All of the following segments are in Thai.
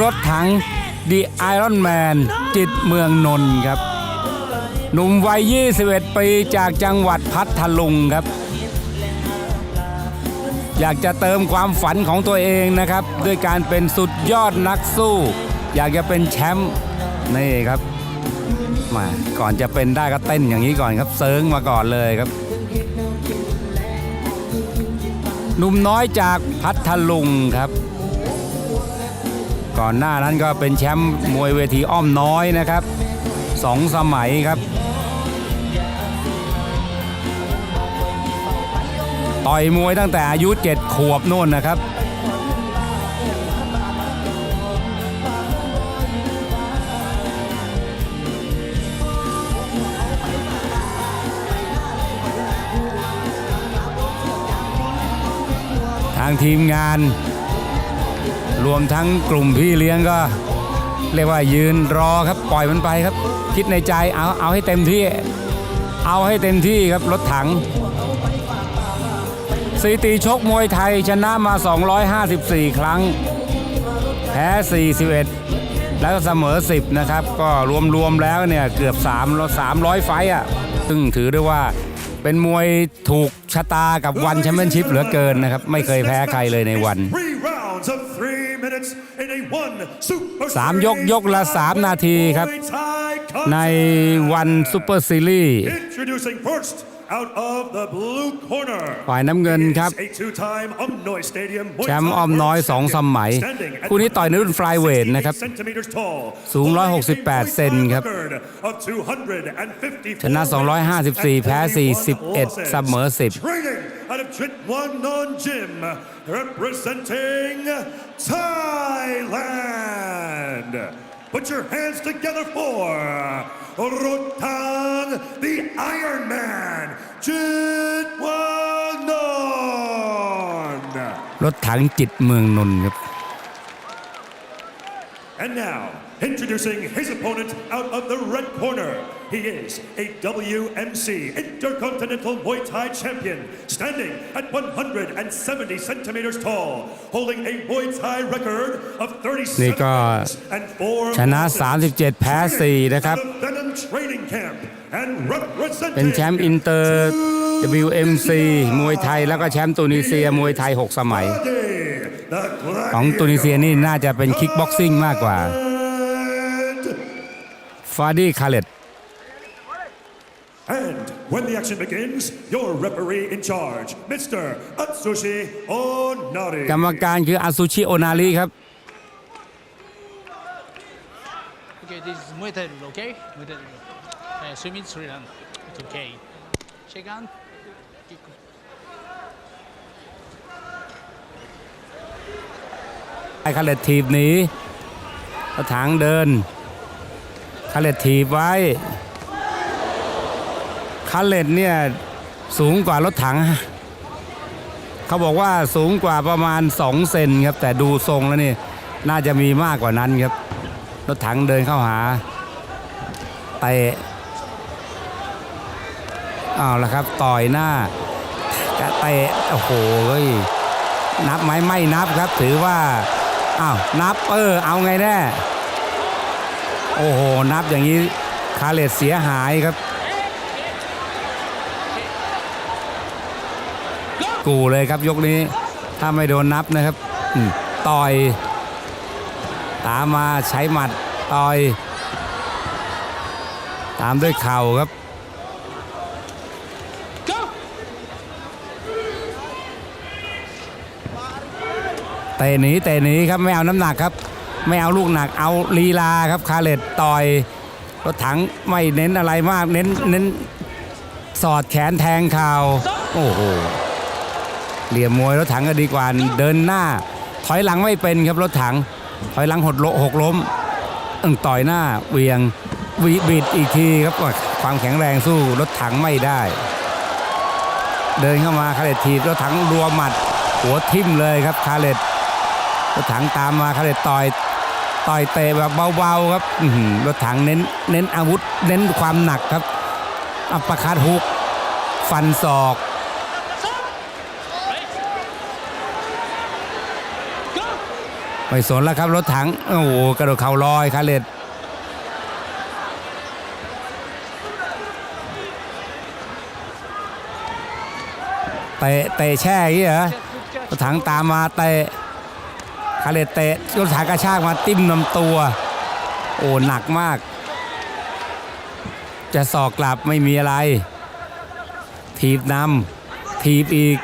รถถังดีไอรอนแมนจิตเมืองนนท์ครับ หนุ่มวัย 21 ปีจากจังหวัดพัทลุงครับ อยากจะเติมความฝันของตัวเองนะครับ ด้วยการเป็นสุดยอดนักสู้ อยากจะเป็นแชมป์นี่ครับมาก่อนจะเป็นได้ก็เต้นอย่างนี้ก่อนครับเซิร์งมาก่อนเลยครับหนุ่มน้อยจากพัทลุงครับ ก่อนหน้านั้นก็เป็นแชมป์มวยเวทีอ้อมน้อยนะครับสองสมัยครับ ต่อยมวยตั้งแต่อายุ 7 ขวบโน่นนะครับทางทีมงาน รวมทั้งกลุ่มพี่เลี้ยงก็ เรียกว่ายืนรอครับปล่อยมันไปครับ คิดในใจเอาเอาให้เต็มที่ เอาให้เต็มที่ครับรถถังสถิติชกมวยไทยชนะมา 254 ครั้ง แพ้ 41 แล้วก็เสมอ 10 นะครับ ก็รวมๆแล้วเนี่ยเกือบ3 300 ไฟต์อะซึ่งถือได้ว่าเป็นมวยถูกชะตากับวันแชมเปี้ยนชิพเหลือเกินนะครับ ไม่เคยแพ้ใครเลยในวัน Three rounds of three minutes in a one super สามยกยกละ 3 นาทีครับ Muay Thai ในวันซูเปอร์ซีรีส์ Introducing first out of the blue corner ฝ่ายน้ำเงินครับ is a two-time Omnoy Stadium Muay แชมป์อ้อมน้อยสองสมัย Standing at คู่นี้ต่อยในรุ่น flyweight นะครับ centimeters tall สูง holding a 168 เซนครับ record of 254ชนะ 254 แพ้ 41 เสมอ 10 Training out of Chitwanon Gym, representing Thailand. Put your hands together for Rotang the Iron Man, Chitwanon. รถถังจิตเมืองนนท์ครับ And now, introducing his opponent out of the red corner. He is a WMC Intercontinental Muay Thai champion, standing at 170 centimeters tall, holding a Muay Thai record of 37นี่ก็ wins and 4ชนะ 37 แพ้ 4 นะครับ Out of Venom Training Camp and representing เป็นแชมป์อินเตอร์ WMC มวยไทย แล้วก็แชมป์ตูนิเซียมวยไทย 6 สมัย the ของตูนิเซียนี่น่าจะเป็นคิกบ็อกซิ่งมากกว่า And ฟาดี้คาเลต And when the action begins, your referee in charge, Mr. Atsushi Onari. กรรมการคืออาซูชิโอนาริครับ Okay, this is Muay Thai rule, okay? Muay Thai rule. Uh, swimming three round. It's okay. Shake on. Kick. ไอ้คาเลตทีบหนีกระถางเดินคาเลตทีบไว้คาเลตเนี่ยสูงกว่ารถถัง เขาบอกว่าสูงกว่าประมาณ 2 เซนครับ แต่ดูทรงแล้วนี่น่าจะมีมากกว่านั้นครับ รถถังเดินเข้าหาเตะเอาละครับต่อยหน้ากะเตะโอ้โหนับไหมไม่นับครับ ถือว่า อ้าวนับเออเอาไงแน่โอ้โหนับอย่างนี้คาเลตเสียหายครับ กูเลยครับยกนี้ ถ้าไม่โดนนับนะครับต่อย ตามมาใช้หมัดต่อย ตามด้วยเข่าครับ เตะหนีเตะหนีครับไม่เอาน้ำหนักครับ ไม่เอาลูกหนักเอาลีลาครับคาเลตต่อยรถถังไม่เน้นอะไรมากเน้นเน้นสอดแขนแทงเข่าโอ้โหเหลี่ยมมวยรถถังก็ดีกว่าเดินหน้า ถอยหลังไม่เป็นครับรถถัง ถอยหลังหดโลหกล้มอึ้งต่อยหน้าเวียงวิบิดอีกทีครับความแข็งแรงสู้รถถังไม่ได้ เดินเข้ามาคาเลตทีบรถถังรัวหมัด หัวทิ่มเลยครับคาเลต รถถังตามมาเขาเลยต่อยต่อยเตะแบบเบาๆครับรถถังเน้นเน้นอาวุธเน้นความหนักครับ อัปปอร์คัดฮุก ฟันศอกไม่สนแล้วครับรถถัง โอ้โหกระโดดเข่าลอยคาเลตเตะเตะแช่อย่างนี้เหรอรถถังตามมาเตะ คาเลตเตะรถถังกระชากมาติ้มลำตัว โอ้หนักมาก จะสอกกลับไม่มีอะไรถีบนำถีบอีก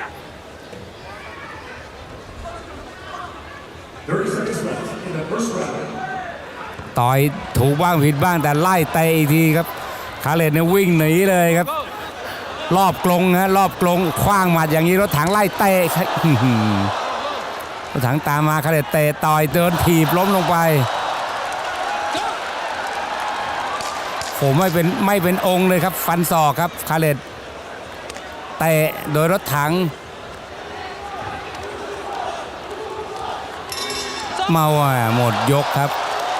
ต่อยถูกบ้างผิดบ้างแต่ไล่เตะอีกทีครับ คาเลตเนี่ยวิ่งหนีเลยครับ รอบกลงฮะรอบกลงคว้างหมัดอย่างนี้รถถังไล่เตะ ถถังตามมาคาเลตเตะต่อยเดินถีบล้มลงไปโหไม่เป็นไม่เป็นองค์เลยครับ ฟันศอกครับคาเลตเตะโดยรถถัง เมาอะหมดยกครับ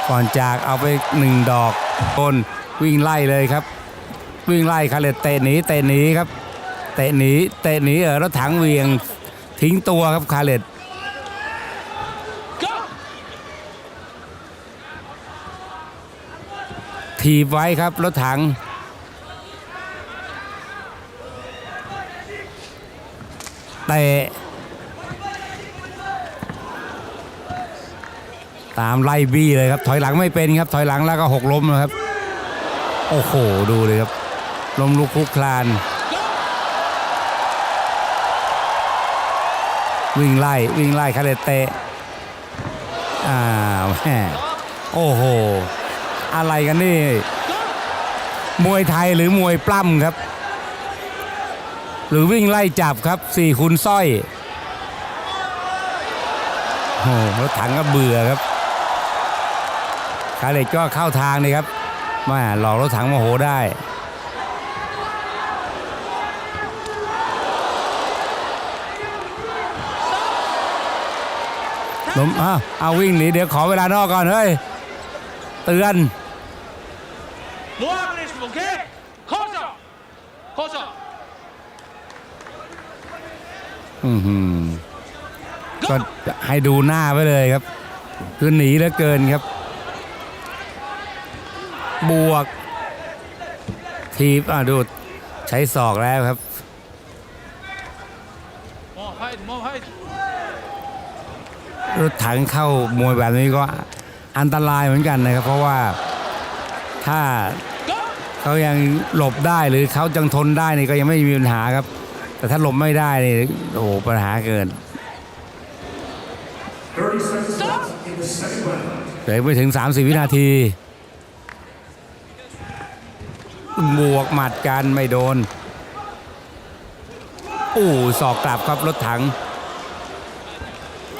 ก่อนจากเอาไปหนึ่งดอกคนวิ่งไล่เลยครับ วิ่งไล่คาเลตเตะหนีเตะหนีครับ เตะหนีเตะหนีเออรถถังเวียงทิ้งตัวครับคาเลต ถีบไว้ครับรถถังเตะตามไล่บี้เลยครับ ถอยหลังไม่เป็นครับ ถอยหลังแล้วก็หกล้มนะครับ โอ้โห ดูเลยครับล้มลุกคลุกคลาน วิ่งไล่ วิ่งไล่คาเลตเตะ อ้าวแม่โอ้โห อะไรกันนี่ มวยไทยหรือมวยปล้ำครับ หรือวิ่งไล่จับครับสี่คุณสร้อยโอ้รถถังก็เบื่อครับคาเลตก็เข้าทางนี่ครับมาหลอกรถถังโมโหได้ล้มอ้าวเอาวิ่งหนีเดี๋ยวขอเวลานอกก่อนเฮ้ย เตือน More aggression, okay? Closer! Closer! อือหือก็ให้ดูหน้าไว้เลยครับ คือหนีเหลือเกินครับ บวก ทีบอะดูใช้ศอกแล้วครับ More height, more height. รถถังเข้ามวยแบบนี้ก็อันตรายเหมือนกันนะครับ เพราะว่า ถ้าเขายังหลบได้หรือเขาจังทนได้นี่ก็ยังไม่มีปัญหาครับ แต่ถ้าหลบไม่ได้นี่โอ้โหปัญหาเกินเหลือไม่ถึง 30 วินาที บวกหมัดกันไม่โดนอู้ศอกกลับครับรถถัง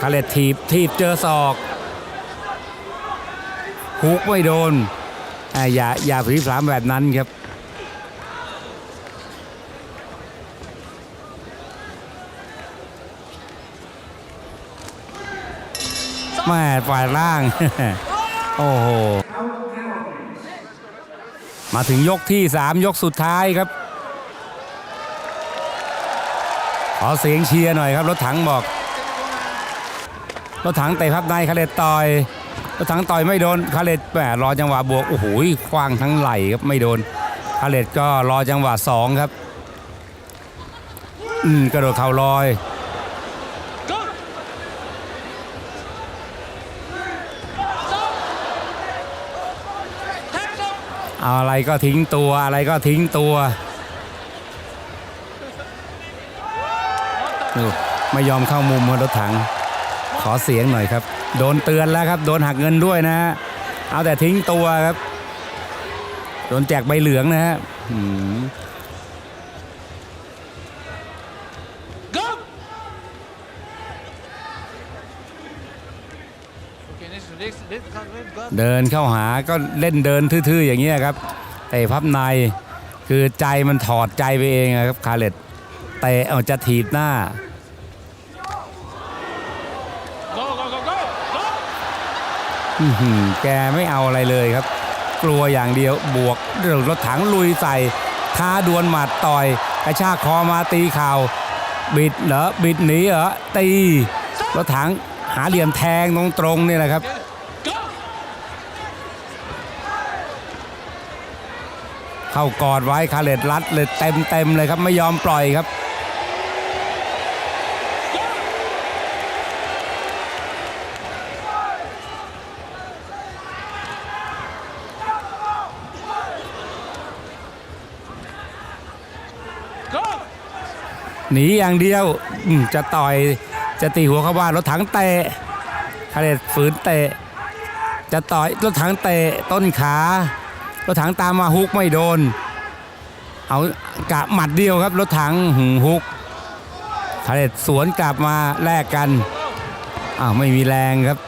คาเลตทีบทีบเจอศอกฮุกไม่โดน อย่าอย่าผีผลามแบบนั้นครับแม่ฝ่ายล่าง โอ้โห มาถึงยกที่ 3 ยกสุดท้ายครับ ขอเสียงเชียร์หน่อยครับ รถถังบอก รถถังเตะพับในคาเลตต่อย รถถังต่อยไม่โดนคาเลตแหมรอจังหวะบวกโอ้โหคว้างทั้งไหลครับไม่โดนคาเลตก็รอจังหวะสองครับอืมกระโดดเข่าลอยอะไรก็ทิ้งตัวอะไรก็ทิ้งตัว ไม่ยอมเข้ามุมรถถัง ขอเสียงหน่อยครับ โดนเตือนแล้วครับ โดนหักเงินด้วยนะฮะเอาแต่ทิ้งตัวครับ โดนแจกใบเหลืองนะฮะอืม Go! Okay, next, next, next, next, go. เดินเข้าหาก็เล่นเดินทื่อๆอย่างเงี้ยครับเตะพับในคือใจมันถอดใจไปเองอะครับคาเลตเตะเอาจะถีบหน้า Go, go, go, go! Go! อื้อหือ แกไม่เอาอะไรเลยครับ กลัวอย่างเดียวบวกเรือรถถังลุยใส่ท้าดวลหมัดต่อย กระชากคอมาตีเข่า บิดเหรอบิดหนีเหรอตีรถถังหาเหลี่ยมแทงตรงๆนี่แหละครับเข้ากอดไว้คาเลตรัดเลยเต็มเต็มๆเลยครับไม่ยอมปล่อยครับ หนีอย่างเดียวจะต่อยจะตีหัวเขาว่ารถถังเตะคาเลตฝืนเตะ จะต่อยรถถังเตะต้นขารถถังตามมาฮุกไม่โดน เอากะหมัดเดียวครับรถถังหึงฮุกคาเลตสวนกลับมาแลกกันอ้าวไม่มีแรงครับ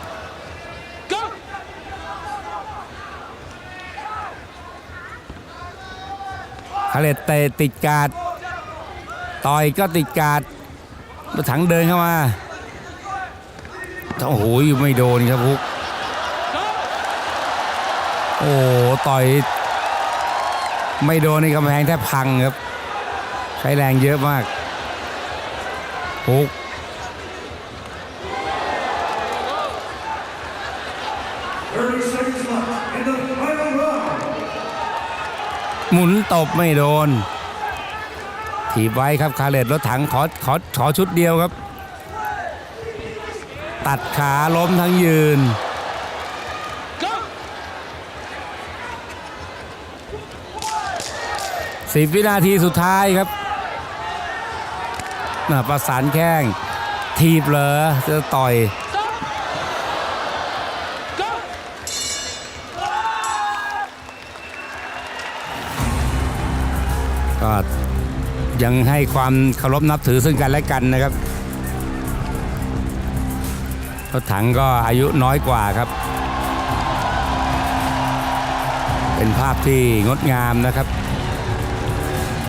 คาเลตเตะติดการ์ด ต่อยก็ติดการดรถถังเดินเข้ามาโอ้โหไม่โดนครับฮุกโอ้ต่อยไม่โดนในกำแพงแทบพังครับ ใช้แรงเยอะมากฮุกหมุนตบไม่โดน ถีบไว้ครับคาเลตรถถังขอขอขอชุดเดียวครับ ตัดขาล้มทั้งยืน สิบวินาทีสุดท้ายครับประสานแข้ง ทีบเหรอจะต่อย ยังให้ความเคารพนับถือซึ่งกันและกันนะครับรถถังก็อายุน้อยกว่าครับ เป็นภาพที่งดงามนะครับ